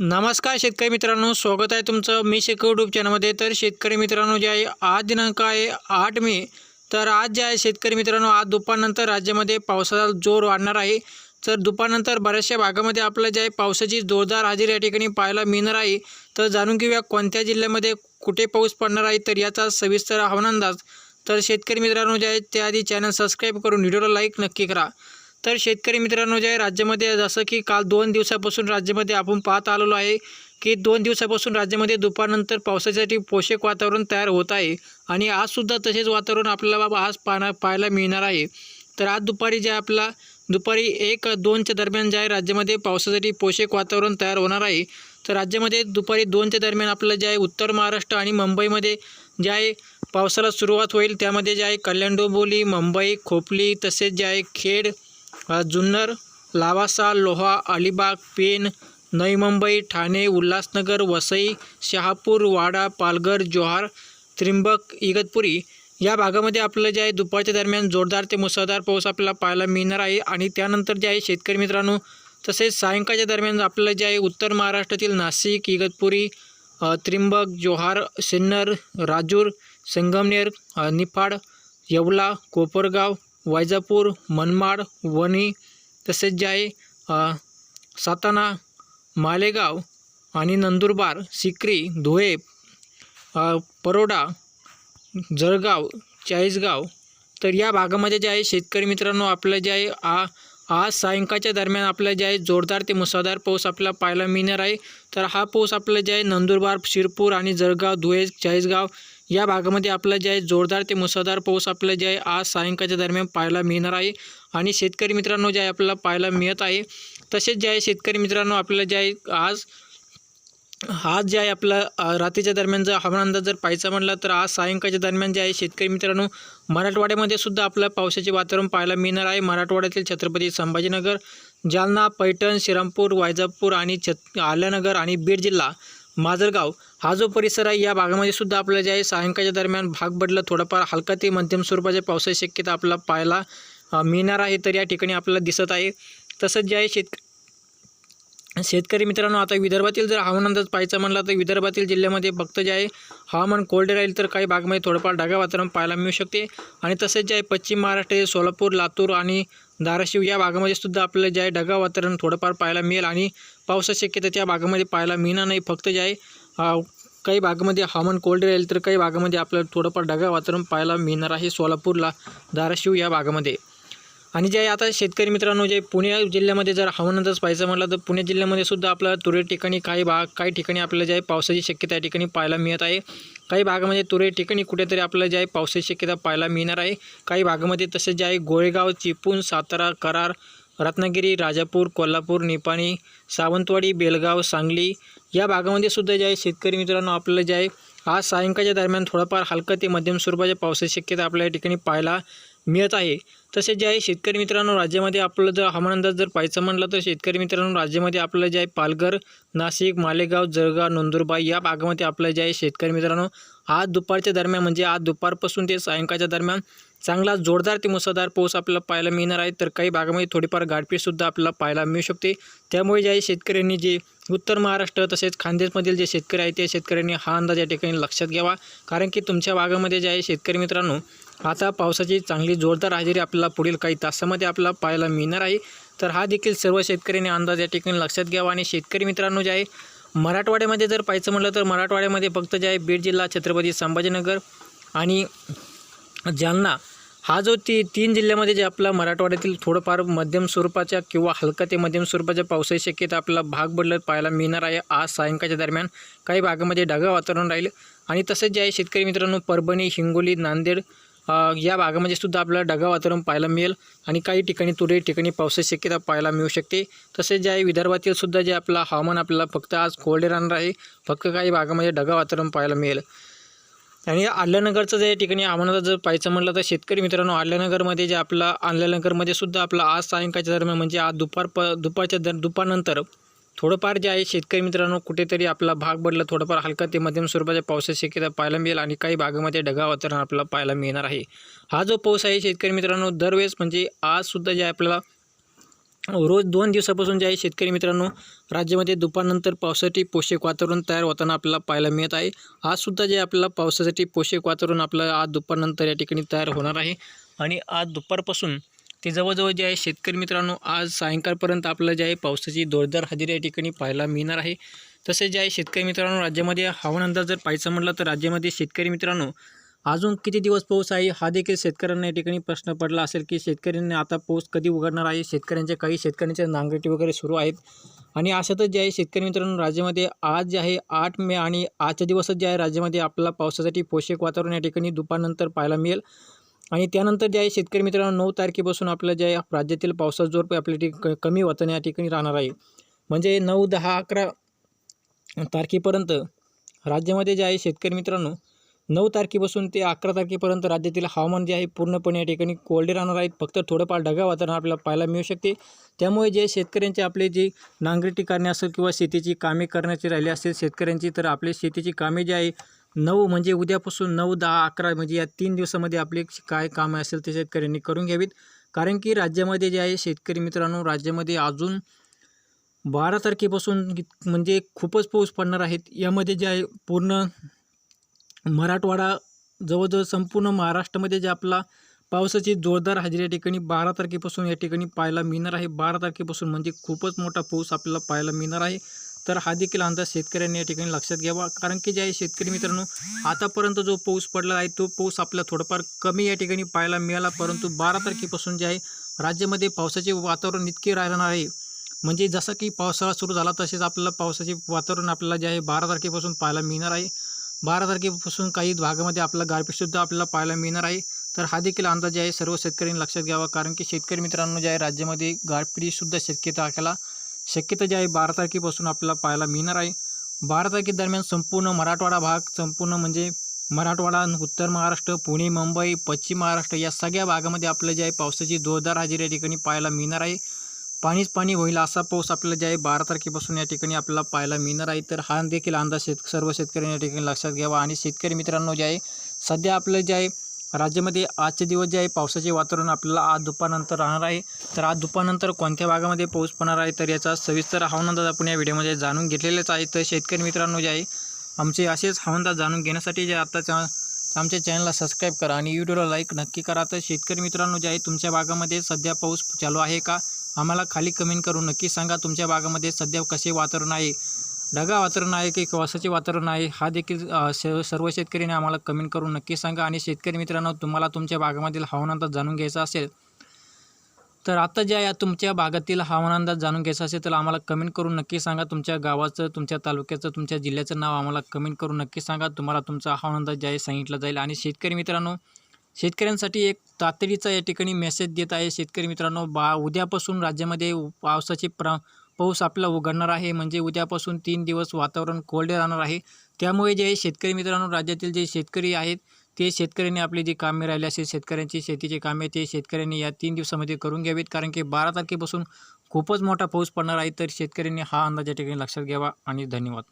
नमस्कार शेतकरी मित्रांनो स्वागत आहे तुमचं मी शेक यूट्यूब चॅनलमध्ये तर शेतकरी मित्रांनो जे आहे आज दिनांक आहे आठ मे. तर आज जे आहे शेतकरी मित्रांनो आज दुपारनंतर राज्यामध्ये पावसाचा जोर वाढणार आहे. तर दुपारनंतर बऱ्याचशा भागामध्ये आपलं जे आहे पावसाची जोरदार हजेरी या ठिकाणी पाहायला मिळणार आहे. तर जाणून घेऊया कोणत्या जिल्ह्यामध्ये कुठे पाऊस पडणार आहे तर याचा सविस्तर हवामान अंदाज. तर शेतकरी मित्रांनो जे आहे त्याआधी चॅनल सबस्क्राईब करून व्हिडिओला लाईक नक्की करा. तर शेतकरी मित्रांनो जे आहे राज्यामध्ये जसं की काल दोन दिवसापासून राज्यामध्ये आपण पाहत आलेलो आहे की दोन दिवसापासून राज्यामध्ये दुपारनंतर पावसासाठी पोषक वातावरण तयार होत आहे आणि आजसुद्धा तसेच वातावरण आपल्याला बाबा आज पाहणार पाहायला मिळणार आहे. तर आज दुपारी जे आहे आपला दुपारी एक दोनच्या दरम्यान जे आहे राज्यामध्ये पावसासाठी पोषक वातावरण तयार होणार आहे. तर राज्यामध्ये दुपारी दोनच्या दरम्यान आपलं जे आहे उत्तर महाराष्ट्र आणि मुंबईमध्ये जे आहे पावसाला सुरुवात होईल. त्यामध्ये जे आहे कल्याण डोंबोली मुंबई खोपली तसेच जे आहे खेड जुन्नर लावासा लोहा अलिबाग पेण नवी मुंबई ठाणे उल्हासनगर वसई शहापूर वाडा पालघर जोहार त्रिंबक इगतपुरी या भागामध्ये आपलं जे आहे दुपारच्या दरम्यान जोरदार ते मुसळधार पाऊस आपल्याला पाहायला मिळणार आहे आणि त्यानंतर जे आहे शेतकरी मित्रांनो तसेच सायंकाळच्या दरम्यान आपलं जे आहे उत्तर महाराष्ट्रातील नाशिक इगतपुरी त्रिंबक जोहार सिन्नर राजूर संगमनेर निफाड येवला कोपरगाव वैजापूर मनमाड वणी तसेच जे आहे साताना मालेगाव आणि नंदुरबार सिक्री धुळे परोडा जळगाव चाळीसगाव. तर या भागामध्ये जे आहे शेतकरी मित्रांनो आपलं जे आहे आ आज सायंकाळच्या दरम्यान आपलं जे आहे जोरदार ते मुसळधार पाऊस आपल्याला पाहायला मिळणार आहे. तर हा पाऊस आपलं जे आहे नंदुरबार शिरपूर आणि जळगाव धुळे चाळीसगाव या भागामध्ये आपलं जे आहे जोरदार ते मुसळधार पाऊस आपलं जे आहे आज सायंकाळच्या दरम्यान पाहायला मिळणार आहे. आणि शेतकरी मित्रांनो जे आहे आपल्याला पाहायला मिळत आहे. तसेच जे आहे शेतकरी मित्रांनो आपलं जे आहे आज आज जे आहे आपलं रात्रीच्या दरम्यान जर हवामान अंदाज जर पाहायचा म्हटलं तर आज सायंकाळच्या दरम्यान जे आहे शेतकरी मित्रांनो मराठवाड्यामध्ये सुद्धा आपलं पावसाचे वातावरण पाहायला मिळणार आहे. मराठवाड्यातील छत्रपती संभाजीनगर जालना पैठण श्रीरामपूर वायजापूर आणि छत आल्यानगर आणि बीड जिल्हा माजलगाव. हा जो परिसर आहे या भागामध्ये सुद्धा आपल्याला जे आहे सायंकाळच्या दरम्यान भाग बदला थोडाफार हलका ते मध्यम स्वरूपाच्या पावसाची शक्यता आपल्याला पाहायला मिळणार आहे तर या ठिकाणी आपल्याला दिसत आहे. तसंच जे आहे शेत शेतकरी मित्रांनो आता विदर्भातील जर हवामान अंदाज पाहायचा म्हणला तर विदर्भातील जिल्ह्यामध्ये फक्त जे आहे हवामान कोरडे राहील तर काही भागामध्ये थोडंफार ढगा वातावरण पाहायला मिळू शकते. आणि तसेच जे आहे पश्चिम महाराष्ट्र सोलापूर लातूर आणि धाराशिव या भागामध्ये सुद्धा आपल्याला जे आहे ढगा वातावरण थोडंफार पाहायला मिळेल. आणि पावसाची शक्यता त्या भागामध्ये पाहायला मिळणार नाही. फक्त जे आहे काही भागामध्ये हवामान कोरडे राहील तर काही भागामध्ये आपल्याला थोडंफार ढगा वातावरण पाहायला मिळणार आहे. सोलापूरला धाराशिव या भागामध्ये. आणि जे आता शेतकरी मित्रांनो जे पुणे जिल्ह्यामध्ये जर हवामान पाहायचं म्हटलं तर पुणे जिल्ह्यामध्ये सुद्धा आपल्याला तुरळक ठिकाणी काही भाग काही ठिकाणी आपल्याला जे आहे पावसाची शक्यता या ठिकाणी पाहायला मिळत आहे. काही भागामध्ये तुरळक ठिकाणी कुठेतरी आपल्याला जे आहे पावसाची शक्यता पाहायला मिळणार आहे. काही भागामध्ये तसेच जे आहे गोळेगाव चिपळूण सातारा करार रत्नागिरी राजापूर कोल्हापूर निपाणी सावंतवाडी बेलगाव सांगली या भागामध्ये सुद्धा जे आहे शेतकरी मित्रांनो आपल्याला जे आहे आज सायंकाळच्या दरम्यान थोडाफार हलकं ते मध्यम स्वरूपाच्या पावसाची शक्यता आपल्या या ठिकाणी पाहायला मिळत आहे. तसेच जे आहे शेतकरी मित्रांनो राज्यामध्ये आपलं जर हवामान अंदाज जर पाहायचं म्हटलं तर शेतकरी मित्रांनो राज्यामध्ये आपलं जे आहे पालघर नाशिक मालेगाव जळगाव नंदुरबार या भागामध्ये आपलं जे आहे शेतकरी मित्रांनो आज दुपारच्या दरम्यान म्हणजे आज दुपारपासून ते सायंकाळच्या दरम्यान चांगला जोरदार ते मुसळधार पाऊस आपल्याला पाहायला मिळणार आहे. तर काही भागामध्ये थोडीफार गारपीटसुद्धा आपल्याला पाहायला मिळू शकते. त्यामुळे जे आहे शेतकऱ्यांनी जे उत्तर महाराष्ट्र तसेच खानदेशमधील जे शेतकरी आहेत त्या शेतकऱ्यांनी हा अंदाज या ठिकाणी लक्षात घ्यावा. कारण की तुमच्या भागामध्ये जे आहे शेतकरी मित्रांनो आता पावसाची चांगली जोरदार हजेरी आपल्याला पुढील काही तासामध्ये आपल्याला पाहायला मिळणार आहे. तर हा देखील सर्व शेतकऱ्यांनी अंदाज या ठिकाणी लक्षात घ्यावा. आणि शेतकरी मित्रांनो जे आहे मराठवाड्यामध्ये जर पाहायचं म्हटलं तर मराठवाड्यामध्ये फक्त जे आहे बीड जिल्हा छत्रपती संभाजीनगर आणि जालना हा जो ती तीन जिल्ह्यामध्ये जे आपला मराठवाड्यातील थोडंफार मध्यम स्वरूपाच्या किंवा हलका ते मध्यम स्वरूपाच्या पावसाची शक्यता आपला भाग बदलत पाहायला मिळणार आहे. आज सायंकाळच्या दरम्यान काही भागामध्ये ढगाळ वातावरण राहील. आणि तसेच जे आहे शेतकरी मित्रांनो परभणी हिंगोली नांदेड या भागामध्ये सुद्धा आपल्याला ढगा वातावरण पाहायला मिळेल आणि काही ठिकाणी तुरळक ठिकाणी पावसाची शक्यता पाहायला मिळू शकते. तसेच जे आहे विदर्भातील सुद्धा जे आपलं हवामान आपल्याला फक्त आज कोरडे राहणार आहे फक्त काही भागामध्ये ढगा वातावरण पाहायला मिळेल. आणि आल्यानगरचं जे ठिकाणी हवामानाचा जर पाहायचं म्हटलं तर शेतकरी मित्रांनो आल्यानगरमध्ये जे आपला आल्यानगरमध्ये सुद्धा आपला आज सायंकाळच्या दरम्यान म्हणजे आज दुपार प दुपारच्या दर दुपारनंतर थोडंफार जे आहे शेतकरी मित्रांनो कुठेतरी आपला भाग बडला थोडंफार हलका ते मध्यम स्वरूपाच्या पावसाची शक्यता पाहायला मिळेल आणि काही भागामध्ये ढगा वातावरण आपल्याला पाहायला मिळणार आहे. हा जो पाऊस आहे शेतकरी मित्रांनो दरवेळेस म्हणजे आजसुद्धा जे आहे आपल्याला रोज दोन दिवसापासून जे आहे शेतकरी मित्रांनो राज्यामध्ये दुपारनंतर पावसासाठी पोषक वातावरण तयार होताना आपल्याला पाहायला मिळत आहे. आजसुद्धा जे आपल्याला पावसासाठी पोषक वातावरण आपल्याला आज दुपारनंतर या ठिकाणी तयार होणार आहे. आणि आज दुपारपासून ते जवळजवळ जे आहे शेतकरी मित्रांनो आज सायंकाळपर्यंत आपलं जे आहे पावसाची जोरदार हजेरी या ठिकाणी पाहायला मिळणार आहे. तसेच जे आहे शेतकरी मित्रांनो राज्यामध्ये हवामान अंदाज जर पाहायचा म्हटलं तर राज्यामध्ये शेतकरी मित्रांनो अजून किती दिवस पाऊस आहे हा देखील शेतकऱ्यांना या ठिकाणी प्रश्न पडला असेल की शेतकऱ्यांनी आता पाऊस कधी उघडणार आहे? शेतकऱ्यांच्या काही शेतकऱ्यांच्या नांगरटी वगैरे सुरू आहेत. आणि अशातच जे आहे शेतकरी मित्रांनो राज्यामध्ये आज जे आहे आठ मे आणि आजच्या दिवसच जे आहे राज्यामध्ये आपल्याला पावसासाठी पोषक वातावरण या ठिकाणी दुपारनंतर पाहायला मिळेल. आणि त्यानंतर जे आहे शेतकरी मित्रांनो नऊ तारखेपासून आपलं जे आहे राज्यातील पावसाचा जोर आपल्या ठिक कमी होताना या ठिकाणी राहणार आहे. म्हणजे नऊ दहा अकरा तारखेपर्यंत राज्यामध्ये जे आहे शेतकरी मित्रांनो नऊ तारखेपासून ते अकरा तारखेपर्यंत राज्यातील हवामान जे आहे पूर्णपणे या ठिकाणी कोरडे राहणार आहेत. फक्त थोडंफार ढगा वातावरण आपल्याला पाहायला मिळू शकते. त्यामुळे जे शेतकऱ्यांचे आपले जे नांगरटी करणे असेल किंवा शेतीची कामे करण्याची राहिली असेल शेतकऱ्यांची तर आपली शेतीची कामे जी आहे नऊ म्हणजे उद्यापासून नऊ दहा अकरा म्हणजे या तीन दिवसामध्ये आपले काय कामं असेल ते शेतकऱ्यांनी करून घ्यावीत. कारण की राज्यामध्ये जे आहे शेतकरी मित्रांनो राज्यामध्ये अजून बारा तारखेपासून म्हणजे खूपच पाऊस पडणार आहेत. यामध्ये जे आहे पूर्ण मराठवाडा जवळजवळ संपूर्ण महाराष्ट्रामध्ये जे आपला पावसाची जोरदार हजेरी या ठिकाणी बारा तारखेपासून या ठिकाणी पाहायला मिळणार आहे. बारा तारखेपासून म्हणजे खूपच मोठा पाऊस आपल्याला पाहायला मिळणार आहे. तर हा देखील अंदाज शेतकऱ्यांनी या ठिकाणी लक्षात घ्यावा. कारण की जे आहे शेतकरी मित्रांनो आतापर्यंत जो पाऊस पडला आहे तो पाऊस आपल्या थोडंफार कमी या ठिकाणी पाहायला मिळाला. परंतु बारा तारखेपासून जे आहे राज्यामध्ये पावसाचे वातावरण इतके राहणार आहे. म्हणजे जसं की पावसाळा सुरू झाला तसेच आपल्याला पावसाचे वातावरण आपल्याला जे आहे बारा तारखेपासून पाहायला मिळणार आहे. बारा तारखेपासून काही भागामध्ये आपला गारपीटसुद्धा आपल्याला पाहायला मिळणार आहे. तर हा देखील अंदाज जे आहे सर्व शेतकऱ्यांनी लक्षात घ्यावा. कारण की शेतकरी मित्रांनो जे आहे राज्यामध्ये गारपीटसुद्धा शक्यता आपल्याला शक्यता जी आहे बारा तारखेपासून आपल्याला पाहायला मिळणार आहे. बारा तारखेदरम्यान संपूर्ण मराठवाडा भाग संपूर्ण म्हणजे मराठवाडा उत्तर महाराष्ट्र पुणे मुंबई पश्चिम महाराष्ट्र या सगळ्या भागामध्ये आपलं जे आहे पावसाची जोरदार हजेरी या ठिकाणी पाहायला मिळणार आहे. पाणीच पाणी होईल असा पाऊस आपल्याला जे आहे बारा तारखेपासून या ठिकाणी आपल्याला पाहायला मिळणार आहे. तर हा देखील अंदाज शेत सर्व शेतकऱ्यांनी या ठिकाणी लक्षात घ्यावा. आणि शेतकरी मित्रांनो जे आहे सध्या आपलं जे आहे राज्यामध्ये आजचे दिवस जे आहे पावसाचे वातावरण आपल्याला आज दुपारनंतर राहणार आहे. तर आज दुपारनंतर कोणत्या भागामध्ये पाऊस पडणार आहे तर याचा सविस्तर हवामान आपण या व्हिडिओमध्ये जाणून घेतलेलेच आहे. तर शेतकरी मित्रांनो जे आहे आमचे असेच हवामान जाणून घेण्यासाठी जे आत्ताच्या आमच्या चॅनलला सबस्क्राईब करा आणि व्हिडिओला लाईक नक्की करा. तर शेतकरी मित्रांनो जे आहे तुमच्या भागामध्ये सध्या पाऊस चालू आहे का? आम्हाला खाली कमेंट करून नक्की सांगा तुमच्या भागामध्ये सध्या कसे वातावरण आहे. ढगा वातावरण आहे की पावसाचे वातावरण आहे हा देखील सर्व शेतकऱ्यांनी आम्हाला कमेंट करून नक्की सांगा. आणि शेतकरी मित्रांनो तुम्हाला तुमच्या भागामधील हवामान जाणून घ्यायचा असेल तर आता ज्या या तुमच्या भागातील हवामान अंदाज जाणून घ्यायचा असेल तर आम्हाला कमेंट करून नक्की सांगा. तुमच्या गावाचं तुमच्या तालुक्याचं तुमच्या जिल्ह्याचं नाव आम्हाला कमेंट करून नक्की सांगा. तुम्हाला तुमचा हवामान अंदाज जे आहे सांगितला जाईल. आणि शेतकरी मित्रांनो शेतकऱ्यांसाठी एक तातडीचा या ठिकाणी मेसेज देत आहे. शेतकरी मित्रांनो बा उद्यापासून राज्यामध्ये पावसाचे प्र पाऊस आपला उघडणार आहे. म्हणजे उद्यापासून तीन दिवस वातावरण कोरडे राहणार आहे. त्यामुळे जे शेतकरी मित्रांनो राज्यातील जे शेतकरी आहेत ते शेतकऱ्यांनी आपली जी कामे राहिली असेल शेतकऱ्यांची शेतीचे कामे ते शेतकऱ्यांनी या तीन दिवसामध्ये करून घ्यावीत. कारण की बारा तारखेपासून खूपच मोठा पाऊस पडणार आहे. तर शेतकऱ्यांनी हा अंदाज या ठिकाणी लक्षात घ्यावा. आणि धन्यवाद.